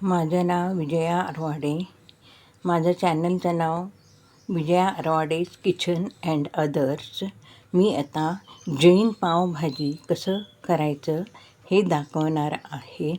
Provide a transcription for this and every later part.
माझं नाव विजया आरवाडे. माझं चॅनलचं नाव Vijaya Arwade's kitchen and others. मी आता जैन पावभाजी कसं करायचं हे दाखवणार आहे.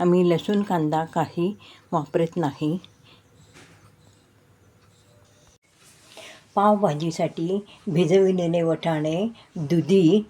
आम्ही लसूण कांदा काही वापरत नाही. पावभाजीसाठी भिजविलेले वटाणे दुधी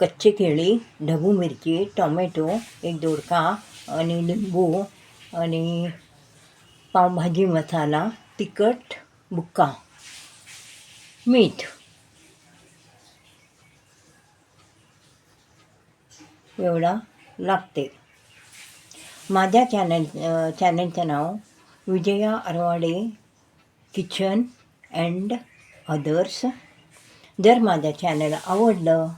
कच्चे केळी ढबू मिरची टोमॅटो एक दोडका आणि लिंबू आणि पावभाजी मसाला तिखट बुक्का मीठ. एवढा लागते. माझ्या चॅनल चॅनलचं नाव Vijaya Arwade kitchen and others जर माझ्या चॅनल आवडलं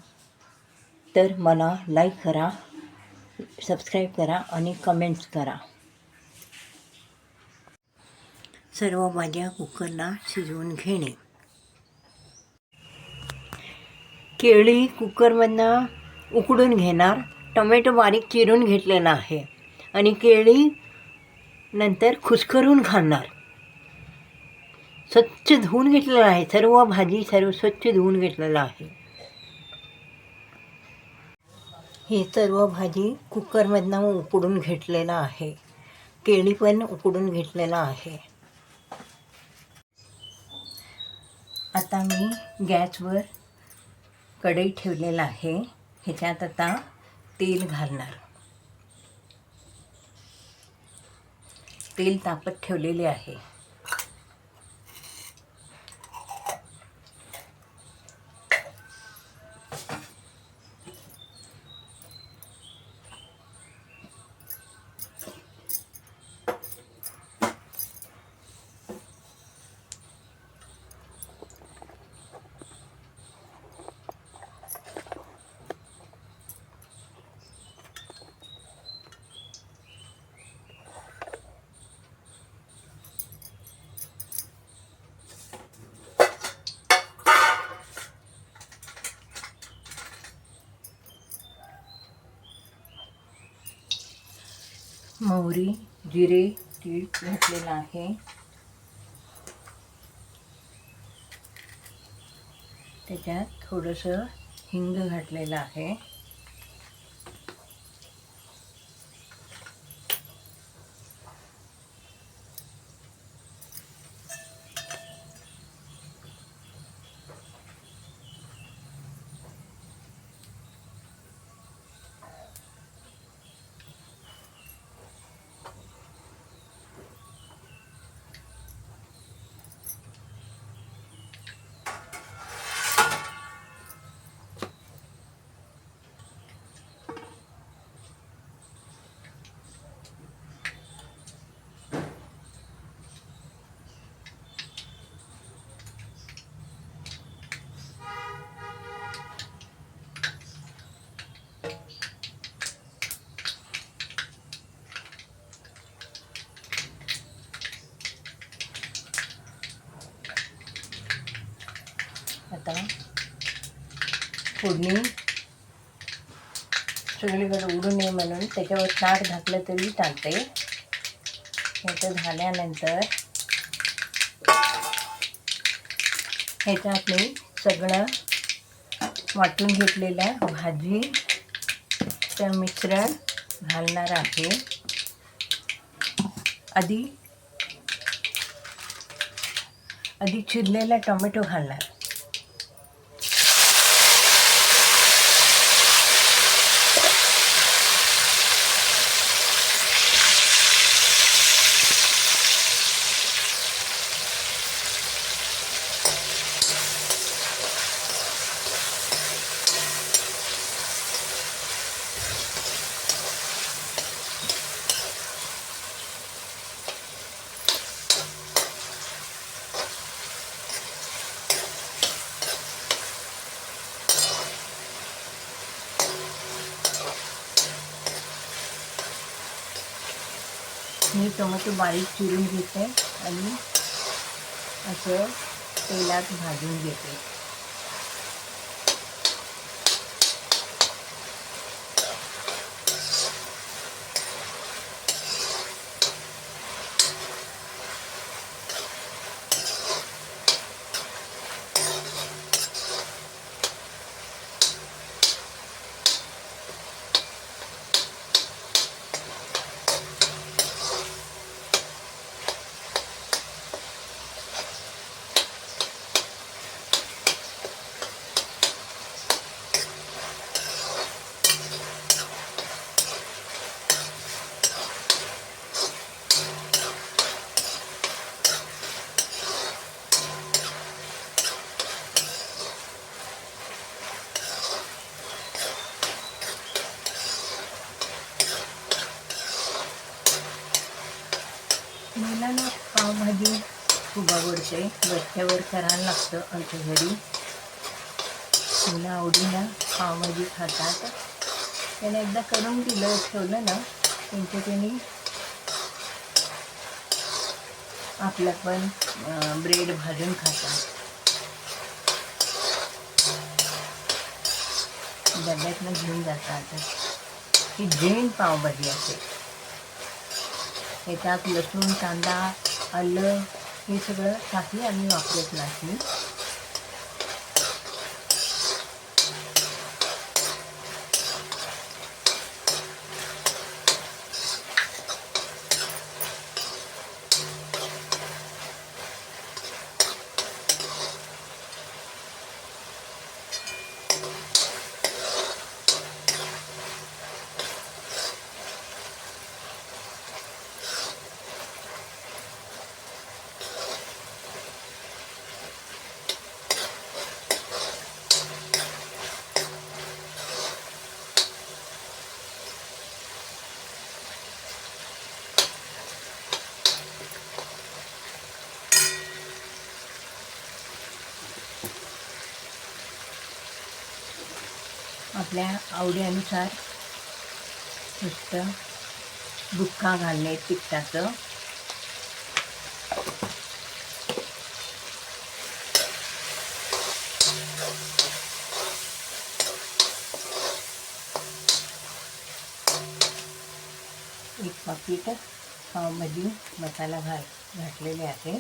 तर मला लाईक करा. सबस्क्राईब करा आणि कमेंट्स करा. सर्व भाज्या कुकरला शिजवून घेणे. केळी कुकरमधनं उकडून घेणार टोमॅटो बारीक चिरून घेतलेला आहे आणि केळी नंतर खुसकरून घालणार. स्वच्छ धुवून घेतलेलं आहे सर्व भाजी सर्व स्वच्छ धुवून घेतलेलं आहे. ही सर्व भाजी कुकरमधनं उकडून घेतलेलं आहे. केळी पण उकडून घेतलेलं आहे. आता मी गॅसवर कढई ठेवलेलं आहे. ह्याच्यात आता तेल घालणार. तेल तापत ठेवलेले आहे. मोहरी जिरे तीळ घातलेलं आहे. त्याच्यात थोडंसं हिंग घातलेलं आहे. आता फोडणी. सगळीकडे उडू नये म्हणून त्याच्यावर ताट घातलं तरी टाकते ह्याचं झाल्यानंतर ह्याच्यात मी सगळं वाटून घेतलेल्या भाजी मिश्रण घालणार आहे. आधी आधी चिरलेला टोमॅटो घालणार. मी टोमॅटो बारीक चिरून घेते आणि असं तेलात भाजून घेते मला ना पावभाजी खूप आवडते. गठ्ठ्यावर करायला लागतं आमच्या घरी. मुलं आवडीनं पावभाजी खातात. त्याने एकदा करून दिलं ठेवलं ना त्यांच्या त्यांनी आपलं पण ब्रेड भाजून खातात. डब्यातनं घेऊन जातात. ही जैन पावभाजी असते याच्यात लसूण कांदा आलं हे सगळं काही आम्ही वापरत नाही आपल्या आवडीनुसार नुसतं बुक्का घालणे तिखटाचं एक पाकिट पावभाजी मसाला घाल घातलेले आहे.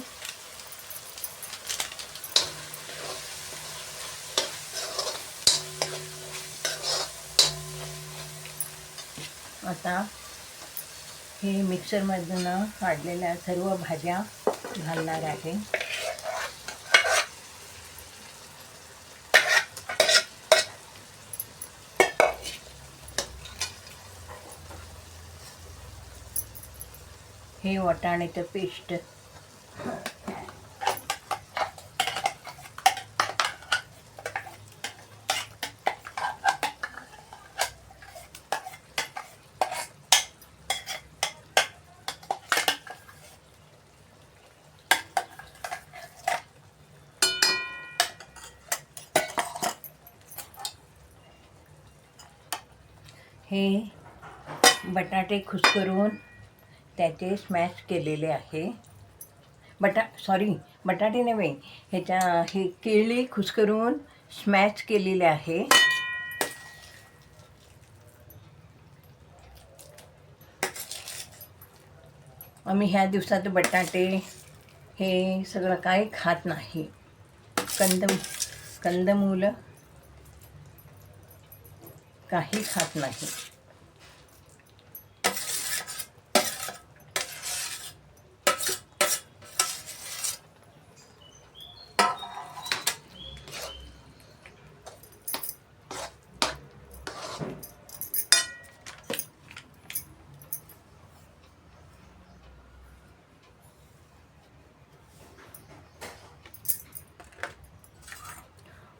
आता हे मिक्सरमधून काढलेल्या सर्व भाज्या घालणार आहे. हे वाटाण्याचं पेस्ट हे बटाटे खुसकरून त्याचे स्मॅश केलेले आहे. बटा सॉरी बटाटे नव्हे ह्याच्या हे केळी खुसकरून स्मॅश केलेले आहे. आम्ही ह्या दिवसात बटाटे हे सगळं काही खात नाही. कंद कंदमूलं काही खात नाही.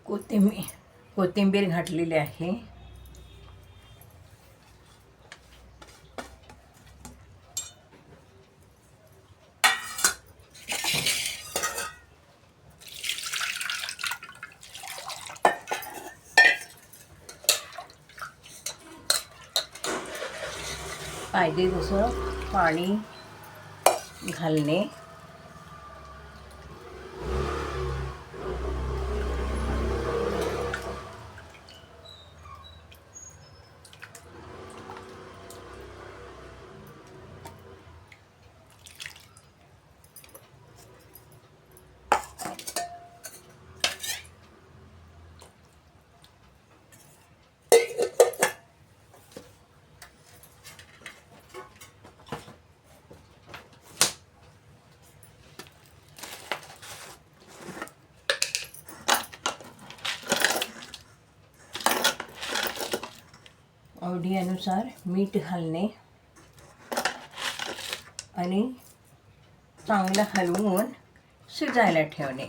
कोथिंबीर कोथिंबीर घातलेली आहे. पाहिजे तसं पाणी घालणे आवडीनुसार मीठ घालणे आणि चांगलं हलवून शिजायला ठेवणे.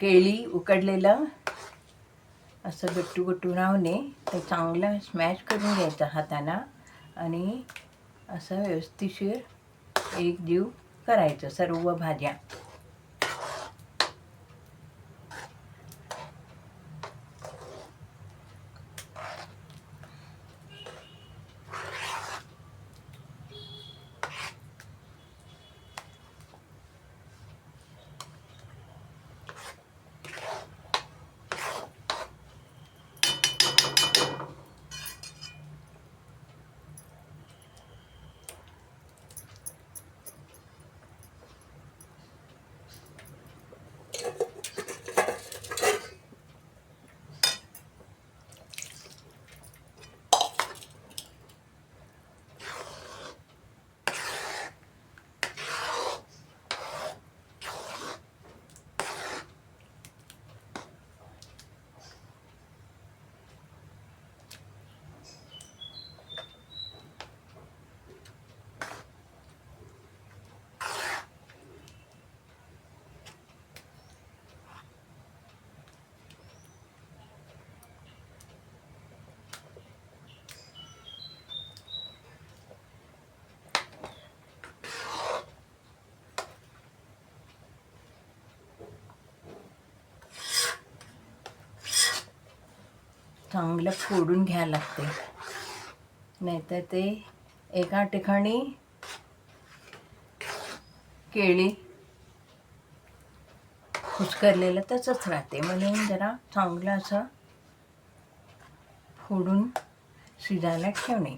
केळी उकडलेलं असं गट्टू गट्टू रावणे ते चांगलं स्मॅश करून घ्यायचं हाताना आणि असं व्यवस्थिशीर एक जीव करायचं सर्व भाज्या. चांगलं फोडून घ्यायला लागते. नाहीतर ते एका ठिकाणी केळी कुस्करलेलं तसंच राहते. म्हणून जरा चांगलं असं फोडून शिजायला ठेवणे.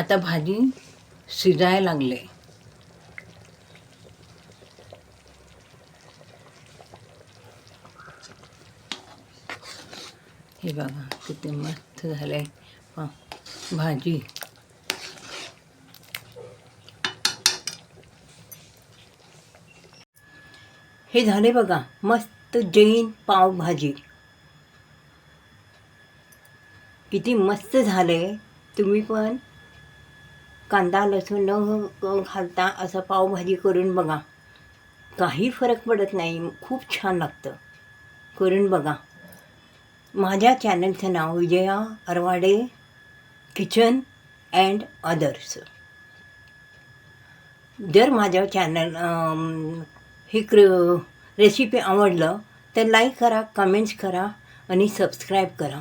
आता भाजी शिजायला लागले. हे बघा किती मस्त झालंय. पहा, भाजी. हे झाले बघा मस्त जैन पावभाजी. किती मस्त झाले तुम्ही पण कांदा लसूण न घालता असं पावभाजी करून बघा. काही फरक पडत नाही खूप छान लागतं. करून बघा. माझ्या चॅनलचं नाव Vijaya Arwade kitchen and others जर माझ्या चॅनल ही क्र रेसिपी आवडलं तर लाईक करा कमेंट्स करा आणि सबस्क्राईब करा.